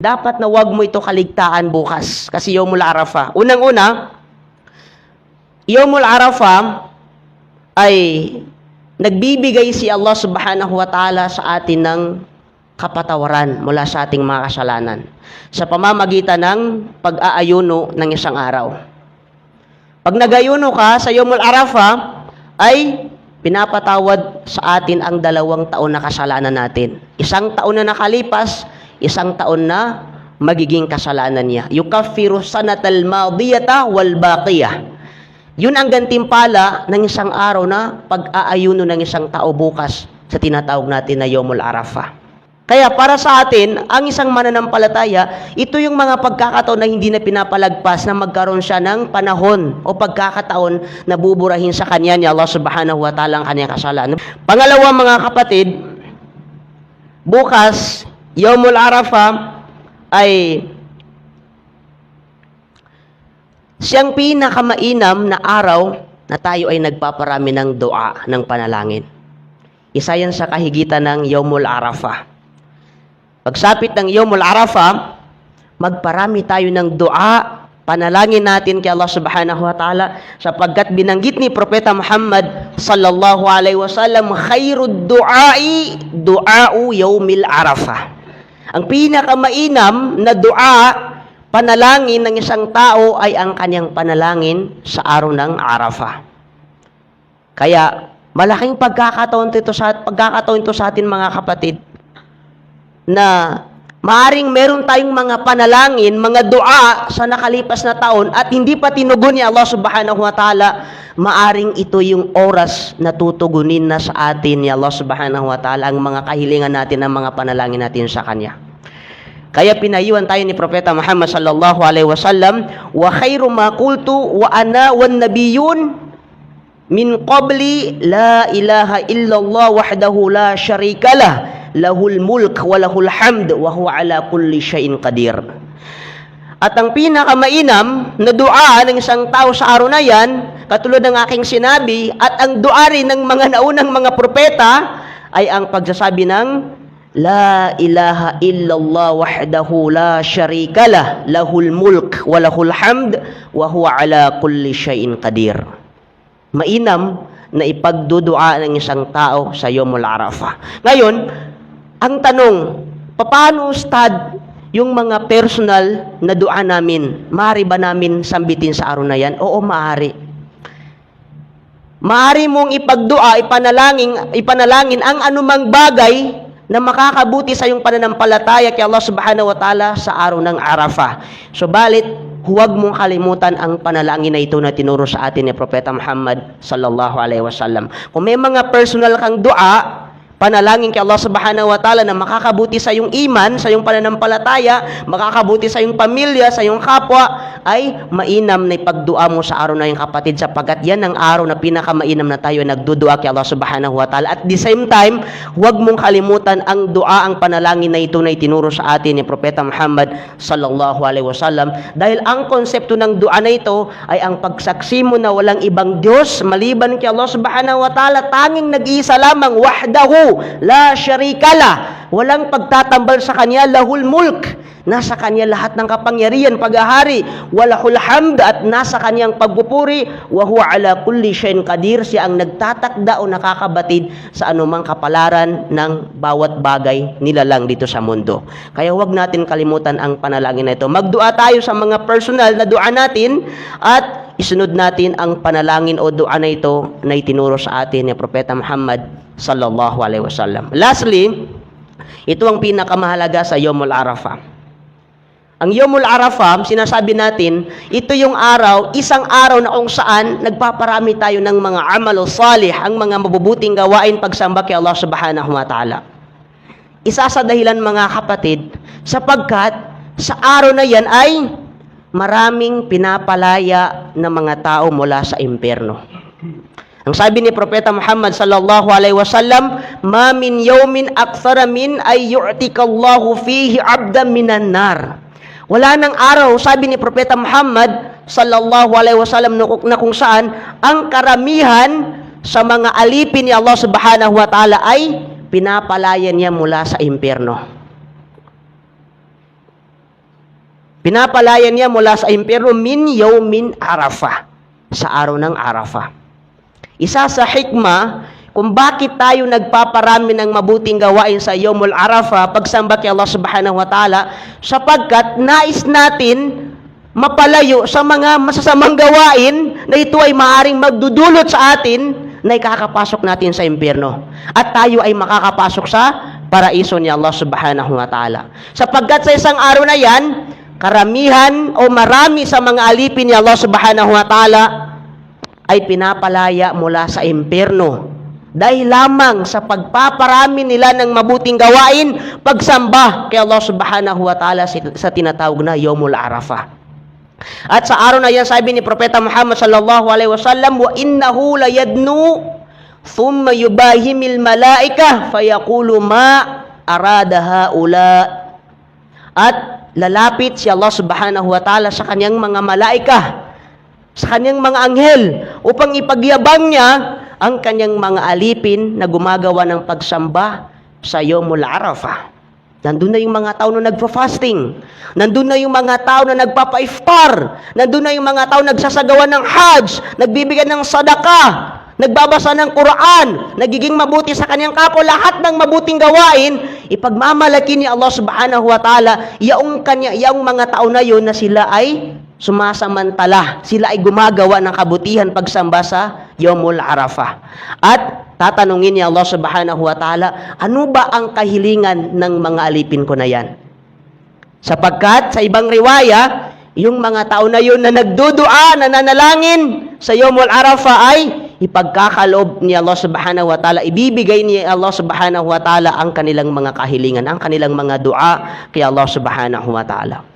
dapat na wag mo ito kaligtaan bukas kasi Yomul Arafah. Unang-una, Yomul Arafah ay nagbibigay si Allah Subhanahu wa Ta'ala sa atin ng kapatawaran mula sa ating mga kasalanan sa pamamagitan ng pag-aayuno ng isang araw. Pag nagayuno ka sa Yomul Arafah, ay pinapatawad sa atin ang dalawang taon na kasalanan natin. Isang taon na nakalipas, isang taon na magiging kasalanan niya. Yukaffiru sanatal madiyata wal baqiyah. Yun ang gantimpala ng isang araw na pag-aayuno ng isang tao bukas sa tinatawag natin na Yomul Arafah. Kaya para sa atin, ang isang mananampalataya, ito yung mga pagkakataon na hindi na pinapalagpas na magkaroon siya ng panahon o pagkakataon na buburahin sa kanya ni Allah subhanahu wa ta'ala ang kanyang kasalanan. Pangalawa mga kapatid, bukas, Yomul Arafah ay siyang pinakamainam na araw na tayo ay nagpaparami ng dua, ng panalangin. Isa yan sa kahigitan ng Yomul Arafah. Pagsapit ng Yomul Arafah, magparami tayo ng dua, panalangin natin kay Allah Subhanahu wa Ta'ala sapagkat binanggit ni Propeta Muhammad sallallahu alaihi wasallam khairud duai duau Yomil Arafah. Ang pinakamainam na dua, panalangin ng isang tao ay ang kanyang panalangin sa araw ng Arafah. Kaya malaking pagkakataon ito sa pagkakataon ito sa atin mga kapatid na maaring meron tayong mga panalangin, mga dua sa nakalipas na taon at hindi pa tinugon ni Allah Subhanahu wa Ta'ala, maaring ito yung oras na tutugunin na sa atin ni Allah Subhanahu wa Ta'ala ang mga kahilingan natin, ang mga panalangin natin sa Kanya. Kaya pinayuhan tayo ni Propeta Muhammad sallallahu alaihi wasallam, wa khairu ma qultu wa ana wan nabiyyun min qabli la ilaha illallah wahdahu la syarika lah lahul mulk wa lahul hamd wa huwa ala kulli syai'in qadir. At ang pinakamainam na dua ng isang tao sa araw na yan, katulad ng aking sinabi, at ang dua rin ng mga naunang mga propeta, ay ang pagsasabi ng La ilaha illallah wahdahu la syarika lah lahul mulk wa lahul hamd wa huwa ala kulli syai'in qadir. Mainam na ipagdudua ng isang tao sa Yomul Arafah. Ngayon, ang tanong, paano ustad yung mga personal na dua namin? Maaari ba namin sambitin sa araw na yan? Oo, maaari. Maaari mong ipagdua, ipanalangin, ipanalangin ang anumang bagay na makakabuti sa iyong pananampalataya kay Allah Subhanahu wa Ta'ala sa araw ng Arafah. Subalit, huwag mong kalimutan ang panalangin na ito na tinuro sa atin ni Propeta Muhammad sallallahu alaihi wasallam. Kung may mga personal kang dua, panalangin kay Allah Subhanahu wa Ta'ala na makakabuti sa iyong iman, sa iyong pananampalataya, makakabuti sa iyong pamilya, sa iyong kapwa, ay mainam na ipagdua mo sa araw na yung kapatid sapagkat yan ang araw na pinakamainam na tayo nagdudua kay Allah Subhanahu wa Ta'ala. At the same time, huwag mong kalimutan ang dua, ang panalangin na ito na itinuro sa atin ni Propeta Muhammad sallallahu alaihi wasallam. Dahil ang konsepto ng dua na ito ay ang pagsaksi mo na walang ibang Diyos maliban kay Allah Subhanahu wa Ta'ala. Tanging nag-iisa lamang wahdahu la syarika lah walang pagtatambal sa kanya lahul mulk. Nasa kanya lahat ng kapangyarihan paghahari walahul hamd at nasa kanyang pagpupuri. Wa huwa ala kulli syai'in qadir. Siya ang nagtatakda o nakakabatid sa anumang kapalaran ng bawat bagay nilalang dito sa mundo. Kaya huwag natin kalimutan ang panalangin na ito. Magdua tayo sa mga personal na dua natin at isunod natin ang panalangin o dua na ito na itinuro sa atin ni Propeta Muhammad sallallahu alaihi wasallam. Lastly, ito ang pinakamahalaga sa Yomul Arafah. Ang Yomul Arafah, sinasabi natin, ito yung araw, isang araw na kung saan nagpaparami tayo ng mga amal o salih, ang mga mabubuting gawain pagsamba kay Allah subhanahu wa ta'ala. Isa sa dahilan mga kapatid, sapagkat sa araw na yan ay maraming pinapalaya ng mga tao mula sa impyerno. Ang sabi ni Propeta Muhammad sallallahu alaihi wasallam, "Ma min yawmin akthara min ay yu'tikallahu fihi 'abdan minan nar." Wala nang araw, sabi ni Propeta Muhammad sallallahu alaihi wasallam na kung saan ang karamihan sa mga alipin ni Allah Subhanahu wa taala ay pinapalaya niya mula sa impyerno. Pinapalayan niya mula sa impyerno min yawmin Arafah. Sa araw ng Arafah. Isa sa hikma kung bakit tayo nagpaparami ng mabuting gawain sa Yomul Arafah, pagsamba kay Allah Subhanahu wa Ta'ala, sapagkat nais natin mapalayo sa mga masasamang gawain na ito ay maaring magdudulot sa atin na ikakapasok natin sa impyerno. At tayo ay makakapasok sa paraiso ni Allah Subhanahu wa Ta'ala. Sapagkat sa isang araw na yan, karamihan o marami sa mga alipin ni Allah Subhanahu wa Ta'ala ay pinapalaya mula sa impyerno dahil lamang sa pagpaparami nila ng mabuting gawain pagsamba kay Allah Subhanahu wa Ta'ala sa tinatawag na Yomul Arafah. At sa araw na yan, sabi ni Propeta Muhammad sallallahu alaihi wasallam, wa innahu layadnu thumma yubahimil malaika fayaqulu ma arada haula. At lalapit si Allah Subhanahu wa Ta'ala sa kanyang mga malaika, sa kanyang mga anghel upang ipagyabang niya ang kanyang mga alipin na gumagawa ng pagsamba sa Yomul Arafah. Nandun na yung mga tao na nagpa-fasting. Nandun na yung mga tao na nagpapa-iftar. Nandun na yung mga tao nagsasagawa ng hajj, nagbibigay ng sadaka, nagbabasa ng Quran, nagiging mabuti sa kanyang kapwa, lahat ng mabuting gawain, ipagmamalaki ni Allah subhanahu wa ta'ala, yaong, kanya, yaong mga tao na yun na sila ay sumasamantala. Sila ay gumagawa ng kabutihan pagsamba sa Yomul Arafah. At tatanungin ni Allah subhanahu wa ta'ala, ano ba ang kahilingan ng mga alipin ko na yan? Sapagkat sa ibang riwaya, yung mga tao na yun na nagdudua, na nanalangin sa Yomul Arafah ay ipagkakaloob ni Allah subhanahu wa ta'ala, ibibigay ni Allah subhanahu wa ta'ala ang kanilang mga kahilingan, ang kanilang mga dua kay Allah subhanahu wa ta'ala.